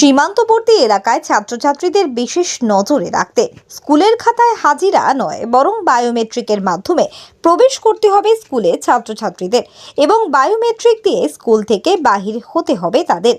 সীমান্তবর্তী এলাকায় ছাত্রছাত্রীদের বিশেষ নজরে রাখতে স্কুলের খাতায় হাজিরা নয়, বরং বায়োমেট্রিকের মাধ্যমে প্রবেশ করতে হবে স্কুলে ছাত্রছাত্রীদের এবং বায়োমেট্রিক দিয়ে স্কুল থেকে বাহির হতে হবে তাদের।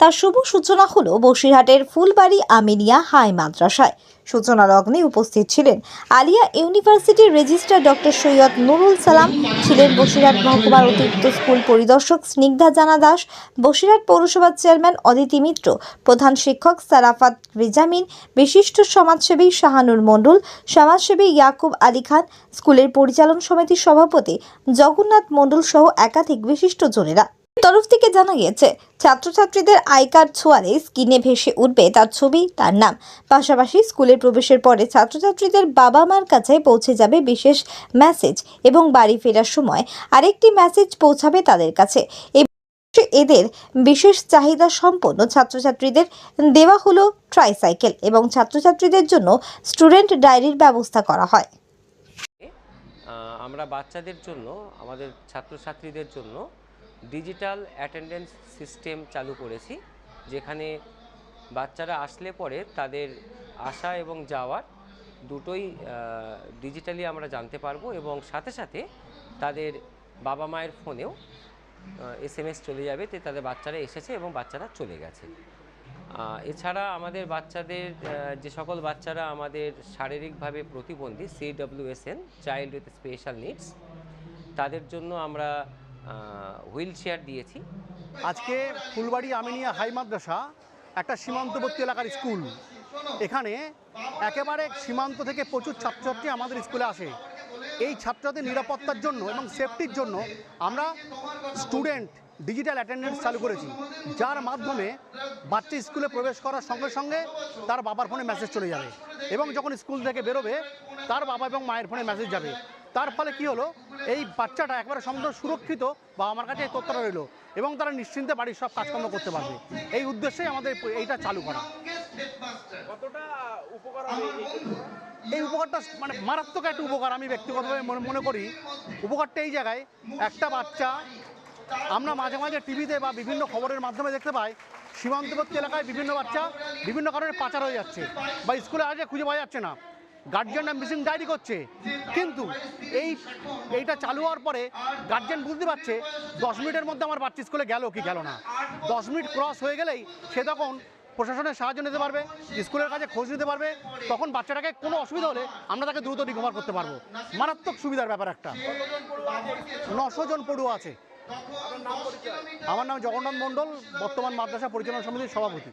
তার শুভ সূচনা হলো বসিরহাটের ফুলবাড়ি আমিনিয়া হাই মাদ্রাসায়। সূচনা লগ্নে উপস্থিত ছিলেন আলিয়া ইউনিভার্সিটির রেজিস্ট্রার ডক্টর সৈয়দ নুরুল সালাম, ছিলেন বসিরহাট মহকুমার অতিরিক্ত স্কুল পরিদর্শক স্নিগ্ধা জানা দাস, বসিরহাট পৌরসভার চেয়ারম্যান অদিতি মিত্র, প্রধান শিক্ষক সারাফাত রিজামিন, বিশিষ্ট সমাজসেবী শাহানুর মণ্ডল, সমাজসেবী ইয়াকুব আলী খান, স্কুলের পরিচালন সমিতির সভাপতি জগন্নাথ মণ্ডল সহ একাধিক বিশিষ্ট জনেরা। তরফ থেকে জানা গিয়েছে, ছাত্রছাত্রীদের আই কার্ড ছোঁয়ালে স্ক্রিনে ভেসে উঠবে তার ছবি, তার নাম। পাশাপাশি স্কুলে প্রবেশের পরে ছাত্রছাত্রীদের বাবা মার কাছে পৌঁছে যাবে বিশেষ মেসেজ এবং বাড়ি ফেরার সময় আরেকটি মেসেজ পৌঁছাবে তাদের কাছে। এদের বিশেষ চাহিদা সম্পন্ন ছাত্রছাত্রীদের দেওয়া হলো ট্রাইসাইকেল এবং ছাত্রছাত্রীদের জন্য স্টুডেন্ট ডায়েরির ব্যবস্থা করা হয়। আমরা বাচ্চাদের জন্য, আমাদের ছাত্রছাত্রীদের জন্য ডিজিটাল অ্যাটেন্ডেন্স সিস্টেম চালু করেছি, যেখানে বাচ্চারা আসলে পরে তাদের আসা এবং যাওয়ার দুটোই ডিজিটালি আমরা জানতে পারব এবং সাথে সাথে তাদের বাবা মায়ের ফোনেও এস চলে যাবে, তে তাদের বাচ্চারা এসেছে এবং বাচ্চারা চলে গেছে। এছাড়া আমাদের বাচ্চাদের যে সকল বাচ্চারা আমাদের শারীরিকভাবে প্রতিবন্ধী CWSN child with special needs তাদের জন্য আমরা হুইল চেয়ার দিয়েছি। আজকে ফুলবাড়ি আমিনিয়া হাই মাদ্রাসা একটা সীমান্তবর্তী এলাকার স্কুল। এখানে একেবারে সীমান্ত থেকে প্রচুর ছাত্রছাত্রী আমাদের স্কুলে আসে। এই ছাত্রদের নিরাপত্তার জন্য এবং সেফটির জন্য আমরা স্টুডেন্ট ডিজিটাল অ্যাটেন্ডেন্স চালু করেছি। যার মাধ্যমে বাচ্চা স্কুলে প্রবেশ করার সঙ্গে সঙ্গে তার বাবার ফোনে মেসেজ চলে যাবে এবং যখন স্কুল থেকে বেরোবে, তার বাবা এবং মায়ের ফোনে মেসেজ যাবে। তার ফলে কি হলো? এই বাচ্চাটা একবারে সম্পূর্ণ সুরক্ষিত বা আমার কাছে এই তথ্যটা রইল এবং তারা নিশ্চিন্তে বাড়ির সব কাজকর্ম করতে পারবে। এই উদ্দেশ্যেই আমাদের এইটা চালু করা। এই উপকারটা মানে মারাত্মক একটা উপকার আমি ব্যক্তিগতভাবে মনে মনে করি। উপকারটা এই জায়গায় একটা বাচ্চা আমরা মাঝে মাঝে টিভিতে বা বিভিন্ন খবরের মাধ্যমে দেখতে পাই সীমান্তবর্তী এলাকায় বিভিন্ন বাচ্চা বিভিন্ন কারণে পাচার হয়ে যাচ্ছে বা স্কুলে আসে খুঁজে পাওয়া যাচ্ছে না। গার্জিয়ানরা মিসিং ডায়েরি করছে। কিন্তু এই, এইটা চালু হওয়ার পরে গার্জিয়ান বুঝতে পারছে, দশ মিনিটের মধ্যে আমার বাচ্চা স্কুলে গেল কি গেল না। দশ মিনিট ক্রস হয়ে গেলেই সে তখন প্রশাসনের সাহায্য নিতে পারবে, স্কুলের কাছে খোঁজ নিতে পারবে, তখন বাচ্চাটাকে কোনো অসুবিধা হলে আমরা তাকে দ্রুত রিকভার করতে পারব। মারাত্মক সুবিধার ব্যাপার একটা। নশো জন পড়ুয়া আছে। আমার নাম জগন্নাথ মণ্ডল, বর্তমান মাদ্রাসা পরিচালনা সমিতির সভাপতি।